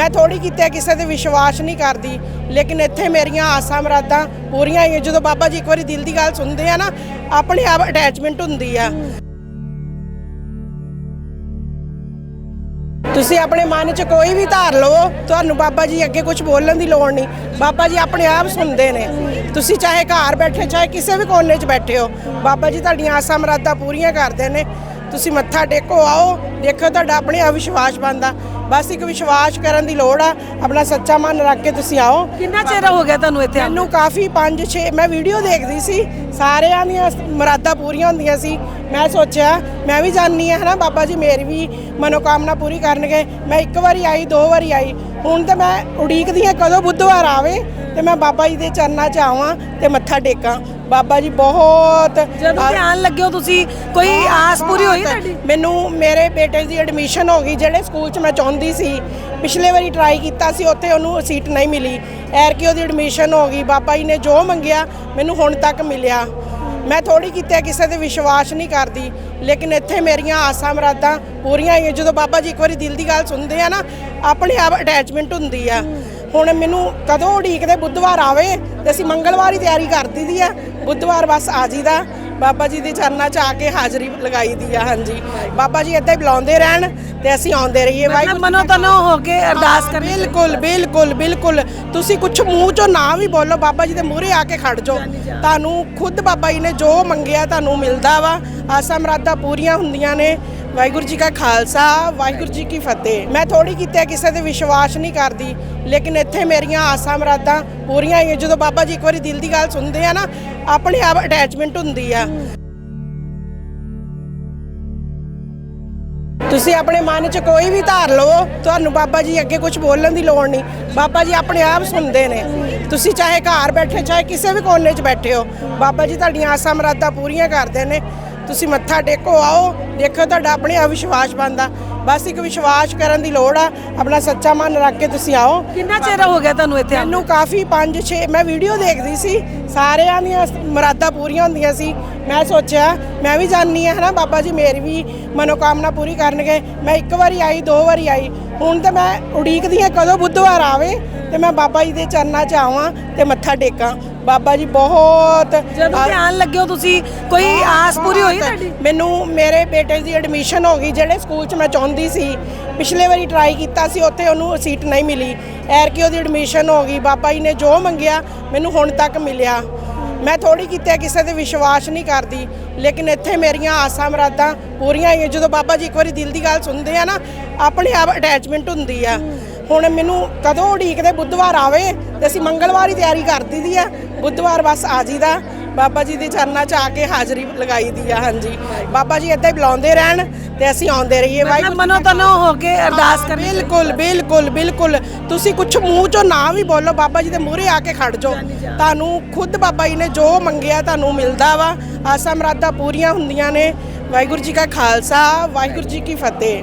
ਮੈਂ ਥੋੜੀ ਕੀਤਾ ਕਿਸੇ ਤੇ ਵਿਸ਼ਵਾਸ ਨਹੀਂ ਕਰਦੀ। ਲੇਕਿਨ ਇੱਥੇ ਮੇਰੀਆਂ ਆਸਾਂ ਮਰਾਦਾਂ ਪੂਰੀਆਂ ਹੋਈਆਂ। ਜਦੋਂ ਬਾਬਾ ਜੀ ਇੱਕ ਵਾਰੀ ਦਿਲ ਦੀ ਗੱਲ ਸੁਣਦੇ ਆ ਨਾ, ਆਪਣੇ ਆਪ ਅਟੈਚਮੈਂਟ ਹੁੰਦੀ ਆ। ਤੁਸੀਂ ਆਪਣੇ ਮਨ 'ਚ ਕੋਈ ਵੀ ਧਾਰ ਲਓ ਤੁਹਾਨੂੰ ਬਾਬਾ ਜੀ ਅੱਗੇ ਕੁਝ ਬੋਲਣ ਦੀ ਲੋੜ ਨਹੀਂ। ਬਾਬਾ ਜੀ ਆਪਣੇ ਆਪ ਸੁਣਦੇ ਨੇ। ਤੁਸੀਂ ਚਾਹੇ ਘਰ ਬੈਠੇ, ਚਾਹੇ ਕਿਸੇ ਵੀ ਕੋਨੇ 'ਚ ਬੈਠੇ ਹੋ, ਬਾਬਾ ਜੀ ਤੁਹਾਡੀਆਂ ਆਸਾਂ ਮਰਾਦਾਂ ਪੂਰੀਆਂ ਕਰਦੇ ਨੇ। ਤੁਸੀਂ ਮੱਥਾ ਟੇਕੋ ਆਓ ਦੇਖੋ ਤੁਹਾਡਾ ਆਪਣੇ ਆਪ ਵਿਸ਼ਵਾਸ ਬਣਦਾ। ਬਸ ਇੱਕ ਵਿਸ਼ਵਾਸ ਕਰਨ ਦੀ ਲੋੜ ਆ ਆਪਣਾ ਸੱਚਾ ਮਨ ਰੱਖ ਕੇ ਤੁਸੀਂ ਆਓ। ਕਿੰਨਾ ਚਿਰ ਹੋ ਗਿਆ ਤੁਹਾਨੂੰ ਇੱਥੇ? ਮੈਨੂੰ ਕਾਫੀ 5 6 ਮੈਂ ਵੀਡੀਓ ਦੇਖਦੀ ਸੀ ਸਾਰਿਆਂ ਦੀਆਂ ਮੁਰਾਦਾਂ ਪੂਰੀਆਂ ਹੁੰਦੀਆਂ ਸੀ। ਮੈਂ ਸੋਚਿਆ ਮੈਂ ਵੀ ਜਾਣੀ ਆ ਹਨਾ? ਬਾਬਾ ਜੀ ਮੇਰੀ ਵੀ ਮਨੋਕਾਮਨਾ ਪੂਰੀ ਕਰਨਗੇ। ਮੈਂ ਇੱਕ ਵਾਰੀ ਆਈ ਦੋ ਵਾਰੀ ਆਈ। ਹੁਣ ਤੇ ਮੈਂ ਉਡੀਕਦੀ ਆ ਕਦੋਂ ਬੁੱਧਵਾਰ ਆਵੇ ਤੇ ਮੈਂ ਬਾਬਾ ਜੀ ਦੇ ਚਰਨਾਂ 'ਚ ਆਵਾਂ ਤੇ ਮੱਥਾ ਟੇਕਾਂ। ਬਾਬਾ ਜੀ ਬਹੁਤ ਜਦੋਂ ਤੇ ਆਉਣ ਲੱਗੇ ਹੋ ਤੁਸੀਂ ਕੋਈ ਆਸ ਪੂਰੀ ਹੋਈ ਤੁਹਾਡੀ? ਮੈਨੂੰ ਮੇਰੇ ਬੇਟੇ ਦੀ ਐਡਮਿਸ਼ਨ ਹੋ ਗਈ ਜਿਹੜੇ ਸਕੂਲ 'ਚ ਮੈਂ ਚਾਹੁੰਦੀ ਸੀ। ਪਿਛਲੇ ਵਾਰੀ ਟਰਾਈ ਕੀਤਾ ਸੀ ਉੱਥੇ ਉਹਨੂੰ ਸੀਟ ਨਹੀਂ ਮਿਲੀ। ਐਰ ਕਿ ਉਹਦੀ ਐਡਮਿਸ਼ਨ ਹੋ ਗਈ। ਬਾਬਾ ਜੀ ਨੇ ਜੋ ਮੰਗਿਆ ਮੈਨੂੰ ਹੁਣ ਤੱਕ ਮਿਲਿਆ। ਮੈਂ ਥੋੜੀ ਕੀਤਾ ਕਿਸੇ ਤੇ ਵਿਸ਼ਵਾਸ ਨਹੀਂ ਕਰਦੀ। ਲੇਕਿਨ ਇੱਥੇ ਮੇਰੀਆਂ ਆਸਾਂ ਮੁਰਾਦਾਂ ਪੂਰੀਆਂ ਹੋਈਆਂ। ਜਦੋਂ ਬਾਬਾ ਜੀ ਇੱਕ ਵਾਰੀ ਦਿਲ ਦੀ ਗੱਲ ਸੁਣਦੇ ਆ ਨਾ ਆਪਣੇ ਆਪ ਅਟੈਚਮੈਂਟ ਹੁੰਦੀ ਆ। ਹੁਣ ਮੈਨੂੰ ਕਦੋਂ ਉਡੀਕਦੇ ਬੁੱਧਵਾਰ ਆਵੇ ਤੇ ਅਸੀਂ ਮੰਗਲਵਾਰ ਹੀ ਤਿਆਰੀ ਕਰ ਦਿੱਤੀ ਆ ਬੁੱਧਵਾਰ ਬਸ ਆ ਜੀਦਾ ਬਾਬਾ ਜੀ ਦੇ ਚਰਨਾਂ 'ਚ ਆ ਕੇ ਹਾਜ਼ਰੀ ਲਗਾਈ ਦੀ ਆ ਹਾਂਜੀ। ਬਾਬਾ ਜੀ ਏਦਾਂ ਹੀ ਬੁਲਾਉਂਦੇ ਰਹਿਣ ਤੇ ਅਸੀਂ ਆਉਂਦੇ ਰਹੀਏ। ਮਤਲਬ ਮਨੋ ਤਨੋ ਹੋ ਕੇ ਅਰਦਾਸ ਕਰ ਬਿਲਕੁਲ ਬਿਲਕੁਲ ਬਿਲਕੁਲ। ਤੁਸੀਂ ਕੁਝ ਮੂੰਹ ਚੋਂ ਨਾ ਵੀ ਬੋਲੋ ਬਾਬਾ ਜੀ ਦੇ ਮੂਹਰੇ ਆ ਕੇ ਖੜ ਜਾਓ। ਤੁਹਾਨੂੰ ਖੁਦ ਬਾਬਾ ਜੀ ਨੇ ਜੋ ਮੰਗਿਆ ਤੁਹਾਨੂੰ ਮਿਲਦਾ ਵਾ। ਆਸਾਂ ਮੁਰਾਦਾਂ ਪੂਰੀਆਂ ਹੁੰਦੀਆਂ ਨੇ। ਵਾਹਿਗੁਰੂ ਜੀ ਕਾ ਖਾਲਸਾ, ਵਾਹਿਗੁਰੂ ਜੀ ਕੀ ਫਤਿਹ। ਮੈਂ ਥੋੜੀ ਕੀਤਾ ਕਿਸੇ ਤੇ ਵਿਸ਼ਵਾਸ ਨਹੀਂ ਕਰਦੀ, ਲੇਕਿਨ ਇੱਥੇ ਮੇਰੀਆਂ ਆਸਾਂ ਮਰਾਦਾਂ ਪੂਰੀਆਂ ਹੋਈਆਂ। ਜਦੋਂ ਬਾਬਾ ਜੀ ਇੱਕ ਵਾਰੀ ਦਿਲ ਦੀ ਗੱਲ ਸੁਣਦੇ ਆ ਨਾ, ਆਪਣੇ ਆਪ ਅਟੈਚਮੈਂਟ ਹੁੰਦੀ ਆ। ਤੁਸੀਂ ਆਪਣੇ ਮਨ 'ਚ ਕੋਈ ਵੀ ਧਾਰ ਲਓ ਤੁਹਾਨੂੰ ਬਾਬਾ ਜੀ ਅੱਗੇ ਕੁਝ ਬੋਲਣ ਦੀ ਲੋੜ ਨਹੀਂ। ਬਾਬਾ ਜੀ ਆਪਣੇ ਆਪ ਸੁਣਦੇ ਨੇ। ਤੁਸੀਂ ਚਾਹੇ ਘਰ ਬੈਠੇ, ਚਾਹੇ ਕਿਸੇ ਵੀ ਕੋਨੇ 'ਚ ਬੈਠੇ ਹੋ, ਬਾਬਾ ਜੀ ਤੁਹਾਡੀਆਂ ਆਸਾਂ ਮਰਾਦਾਂ ਪੂਰੀਆਂ ਕਰਦੇ ਨੇ। ਤੁਸੀਂ ਮੱਥਾ ਟੇਕੋ ਆਓ ਦੇਖੋ ਤੁਹਾਡਾ ਆਪਣੇ ਆਪ ਵਿਸ਼ਵਾਸ ਬਣਦਾ। ਬਸ ਇੱਕ ਵਿਸ਼ਵਾਸ ਕਰਨ ਦੀ ਲੋੜ ਆ ਆਪਣਾ ਸੱਚਾ ਮਨ ਰੱਖ ਕੇ ਤੁਸੀਂ ਆਓ। ਕਿੰਨਾ ਚਿਰ ਹੋ ਗਿਆ ਤੁਹਾਨੂੰ ਇੱਥੇ? ਮੈਨੂੰ ਕਾਫੀ 5 6 ਮੈਂ ਵੀਡੀਓ ਦੇਖਦੀ ਸੀ ਸਾਰਿਆਂ ਦੀਆਂ ਮੁਰਾਦਾਂ ਪੂਰੀਆਂ ਹੁੰਦੀਆਂ ਸੀ। ਮੈਂ ਸੋਚਿਆ ਮੈਂ ਵੀ ਜਾਣੀ ਆ ਹਨਾ ਬਾਬਾ ਜੀ ਮੇਰੀ ਵੀ ਮਨੋਕਾਮਨਾ ਪੂਰੀ ਕਰਨਗੇ। ਮੈਂ ਇੱਕ ਵਾਰੀ ਆਈ ਦੋ ਵਾਰੀ ਆਈ। ਹੁਣ ਤੇ ਮੈਂ ਉਡੀਕਦੀ ਆ ਕਦੋਂ ਬੁੱਧਵਾਰ ਆਵੇ ਤੇ ਮੈਂ ਬਾਬਾ ਜੀ ਦੇ ਚਰਨਾਂ 'ਚ ਆਵਾਂ ਤੇ ਮੱਥਾ ਟੇਕਾਂ। ਬਾਬਾ ਜੀ ਬਹੁਤ ਜਦੋਂ ਤੇ ਆਉਣ ਲੱਗੇ ਹੋ ਤੁਸੀਂ ਕੋਈ ਆਸ ਪੂਰੀ ਹੋਈ ਤੁਹਾਡੀ? ਮੈਨੂੰ ਮੇਰੇ ਬੇਟੇ ਦੀ ਐਡਮਿਸ਼ਨ ਹੋ ਗਈ ਜਿਹੜੇ ਸਕੂਲ 'ਚ ਮੈਂ ਚਾਹੁੰਦੀ ਸੀ। ਪਿਛਲੇ ਵਾਰੀ ਟਰਾਈ ਕੀਤਾ ਸੀ ਉੱਥੇ ਉਹਨੂੰ ਸੀਟ ਨਹੀਂ ਮਿਲੀ। ਐਰ ਕਿ ਉਹਦੀ ਐਡਮਿਸ਼ਨ ਹੋ ਗਈ ਬਾਬਾ ਜੀ ਨੇ ਜੋ ਮੰਗਿਆ ਮੈਨੂੰ ਹੁਣ ਤੱਕ ਮਿਲਿਆ। ਮੈਂ ਥੋੜੀ ਕੀਤਾ ਕਿਸੇ ਤੇ ਵਿਸ਼ਵਾਸ ਨਹੀਂ ਕਰਦੀ ਲੇਕਿਨ ਇੱਥੇ ਮੇਰੀਆਂ ਆਸਾਂ ਮੁਰਾਦਾਂ ਪੂਰੀਆਂ ਹੋਈਆਂ। ਜਦੋਂ ਬਾਬਾ ਜੀ ਇੱਕ ਵਾਰੀ ਦਿਲ ਦੀ ਗੱਲ ਸੁਣਦੇ ਆ ਨਾ ਆਪਣੇ ਆਪ ਅਟੈਚਮੈਂਟ ਹੁੰਦੀ ਆ। ਹੁਣ ਮੈਨੂੰ ਕਦੋਂ ਉਡੀਕਦੇ ਬੁੱਧਵਾਰ ਆਵੇ ਤੇ ਅਸੀਂ ਮੰਗਲਵਾਰ ਹੀ ਤਿਆਰੀ ਕਰ ਦਿੱਤੀ ਆ। ਬੁੱਧਵਾਰ ਬਸ ਆ ਜੀਦਾ ਬਾਬਾ ਜੀ ਦੇ ਚਰਨਾਂ 'ਚ ਆ ਕੇ ਹਾਜ਼ਰੀ ਲਗਾਈ ਦੀ ਆ ਹਾਂਜੀ। ਬਾਬਾ ਜੀ ਹੀ ਬੁਲਾਉਂਦੇ ਰਹਿਣ ਤੇ ਅਸੀਂ ਆਉਂਦੇ ਰਹੀਏ। ਮਤਲਬ ਮਨੋ ਤਨੋ ਹੋ ਕੇ ਅਰਦਾਸ ਕਰ ਬਿਲਕੁਲ ਬਿਲਕੁਲ ਬਿਲਕੁਲ। ਤੁਸੀਂ ਕੁਝ ਮੂੰਹ ਚੋਂ ਨਾ ਵੀ ਬੋਲੋ ਬਾਬਾ ਜੀ ਦੇ ਮੂਹਰੇ ਆ ਕੇ ਖੜ ਜਾਓ। ਤੁਹਾਨੂੰ ਖੁਦ ਬਾਬਾ ਜੀ ਨੇ ਜੋ ਮੰਗਿਆ ਤੁਹਾਨੂੰ ਮਿਲਦਾ ਵਾ। ਆਸਾਂ ਮੁਰਾਦਾਂ ਪੂਰੀਆਂ ਹੁੰਦੀਆਂ ਨੇ। ਵਾਹਿਗੁਰੂ ਜੀ ਕਾ ਖਾਲਸਾ ਵਾਹਿਗੁਰੂ ਜੀ ਕੀ ਫਤਿਹ।